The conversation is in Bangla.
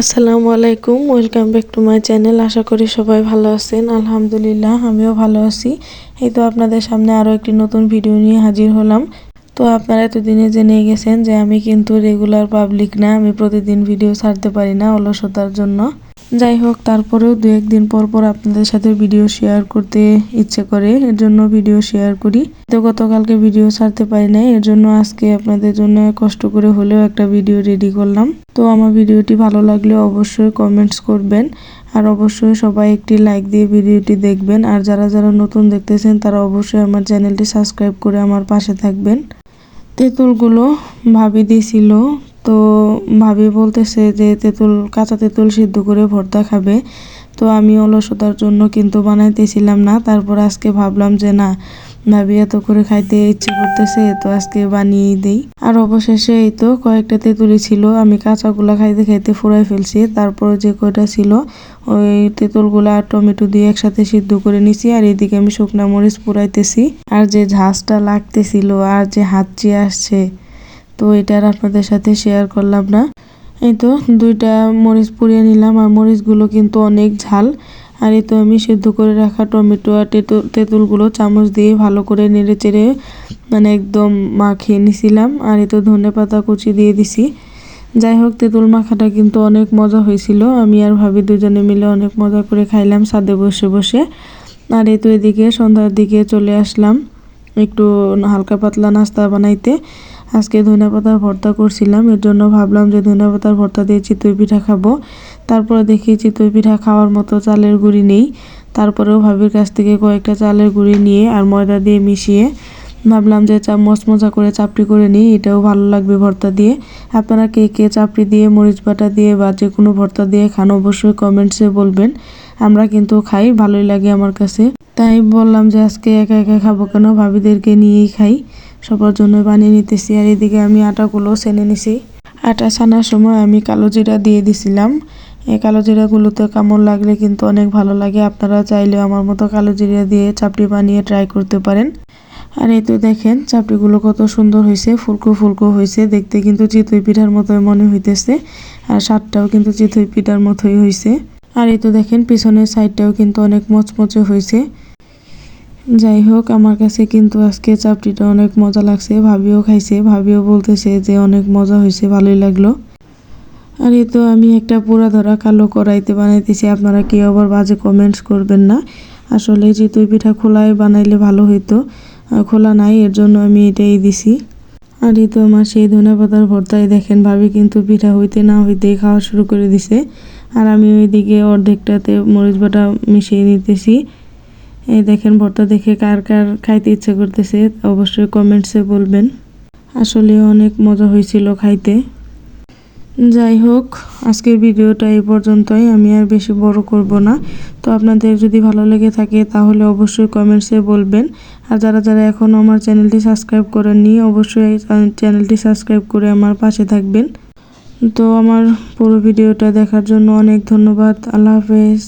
আসসালামু আলাইকুম, welcome back to my channel. আশা করি সবাই ভালো আছেন। আলহামদুলিল্লাহ, আমিও ভালো আছি। এই তো আপনাদের সামনে আরও একটি নতুন ভিডিও নিয়ে হাজির হলাম। তো আপনারা এতদিনে জেনে গেছেন যে আমি কিন্তু রেগুলার পাবলিক না, আমি প্রতিদিন ভিডিও ছাড়তে পারি না অলসতার জন্য। যাই হোক, তারপরেও দু একদিন পর পর আপনাদের সাথে ভিডিও শেয়ার করতে ইচ্ছে করে। এর জন্য ভিডিও শেয়ার করি। তো গতকালকে ভিডিও ছাড়তে পারি নাই, এর জন্য আজকে আপনাদের জন্য কষ্ট করে হলেও একটা ভিডিও রেডি করলাম। তো আমার ভিডিওটি ভালো লাগলে অবশ্যই কমেন্টস করবেন, আর অবশ্যই সবাই একটি লাইক দিয়ে ভিডিওটি দেখবেন, আর যারা যারা নতুন দেখতেছেন, তারা অবশ্যই আমার চ্যানেলটি সাবস্ক্রাইব করে আমার পাশে থাকবেন। তেঁতুলগুলো ভাবি দিয়েছিল তো ভাবি বলতেছে যে তেঁতুল, কাঁচা তেঁতুল সিদ্ধ করে ভর্তা খাবে। তো আমি অলসতার জন্য কিন্তু বানাইতেছিলাম না। তারপর আজকে ভাবলাম যে না, ভাবি এত করে খাইতে ইচ্ছে করতেছে, তো আজকে বানিয়েই দেই। আর অবশেষে এই তো কয়েকটা তেঁতুলি ছিল। আমি কাঁচাগুলা খাইতে খাইতে ফুরাই ফেলছি। তারপর যে কয়টা ছিল, ওই তেঁতুলগুলা আর টমেটো দিয়ে একসাথে সিদ্ধ করে নিছি। আর এদিকে আমি শুকনা মরিচ পুরাইতেছি। আর যে ঝাঁজটা লাগতেছিল আর যে হাত চেয়ে আসছে তো এটা আর আপনাদের সাথে শেয়ার করলাম না। এই তো দুইটা মরিচ পুড়িয়ে নিলাম আর মরিচগুলো কিন্তু অনেক ঝাল। আর এই তো আমি সেদ্ধ করে রাখা টমেটো আর তেঁতুল তেঁতুলগুলো চামচ দিয়ে ভালো করে নেড়ে চেড়ে মানে একদম মাখিয়ে নিছিলাম। আর এই তো ধনে পাতা কুচি দিয়ে দিছি। যাই হোক, তেঁতুল মাখাটা কিন্তু অনেক মজা হয়েছিল। আমি আর ভাবি দুজনে মিলে অনেক মজা করে খাইলাম ছাদে বসে বসে। আর এই তো এদিকে সন্ধ্যার দিকে চলে আসলাম একটু হালকা পাতলা নাস্তা বানাইতে। আজকে ধনিয়া পাতার ভর্তা করছিলাম, এর জন্য ভাবলাম যে ধনিয়া পাতার ভর্তা দিয়ে চিতই পিঠা খাব। তারপরে দেখি চিতই পিঠা খাওয়ার মতো চালের গুঁড়ি নেই। তারপরেও ভাবির কাছ থেকে কয়েকটা চালের গুঁড়ি নিয়ে আর ময়দা দিয়ে মিশিয়ে ভাবলাম যে চা মচমচা করে চাপড়ি করে নিই, এটাও ভালো লাগবে ভর্তা দিয়ে। আপনারা কে কে চাপড়ি দিয়ে, মরিচ বাটা দিয়ে বা যে কোনো ভর্তা দিয়ে খান অবশ্যই কমেন্টসে বলবেন। আমরা কিন্তু খাই, ভালোই লাগে আমার কাছে। তাই বললাম যে আজকে একা একা খাব কেন? ভাবিদেরকে নিয়েই খাই। সবার জন্য বানিয়ে নিতেছি। আর এদিকে আমি আটাগুলো ছেনে নিছি। আটা ছানার সময় আমি কালো জিরা দিয়ে দিছিলাম। এই কালো জিরাগুলোতে কামড় লাগলে কিন্তু অনেক ভালো লাগে। আপনারা চাইলে আমার মতো কালো জিরা দিয়ে চাপড়ি বানিয়ে ট্রাই করতে পারেন। আর এই তো দেখেন, চাপড়িগুলো কত সুন্দর হয়েছে, ফুলকো ফুলকো হয়েছে। দেখতে কিন্তু চিতই পিঠার মতোই মনে হইতেছে। আর স্বাদটাও কিন্তু চিতই পিঠার মতোই হয়েছে আর এই তো দেখেন, পিছনের সাইডটাও কিন্তু অনেক মচমচে হয়েছে। যাই হোক আমার কাছে কিন্তু আজকে চাপটিটা অনেক মজা লাগছে। ভাবিও খাইছে, ভাবিও বলতেছে যে অনেক মজা হয়েছে, ভালোই লাগল। আর এই তো আমি একটা পুরা ধরা কালো কড়াইতে বানাইতেছি। আপনারা কেউ আবার বাজে কমেন্টস করবেন না। আসলে চিতই পিঠা খোলায় বানাইলে ভালো হইতো। খোলা নাই, এর জন্য আমি এটাই দিছি। আর এই তো আমার সেই ধনে পাতার ভর্তায় দেখেন, ভাবি কিন্তু পিঠা হইতে না হইতে খাওয়া শুরু করে দিছে। আর আমি ওইদিকে অর্ধেকটাতে মরিচ বাটা মিশিয়ে নিতেছি। এই দেখেন, ভর্তা দেখে কার কার খাইতে ইচ্ছে করতেছে, অবশ্যই কমেন্টসে বলবেন। আসলে অনেক মজা হয়েছিল খাইতে। যাই হোক, আজকের ভিডিওটা এই পর্যন্তই। আমি আর বেশি বড় করব না। তো আপনাদের যদি ভালো লেগে থাকে, তাহলে অবশ্যই কমেন্টসে বলবেন। আর যারা যারা এখনও আমার চ্যানেলটি সাবস্ক্রাইব করেননি, অবশ্যই চ্যানেলটি সাবস্ক্রাইব করে আমার পাশে থাকবেন। তো আমার পুরো ভিডিওটা দেখার জন্য অনেক ধন্যবাদ। আল্লাহ হাফেজ।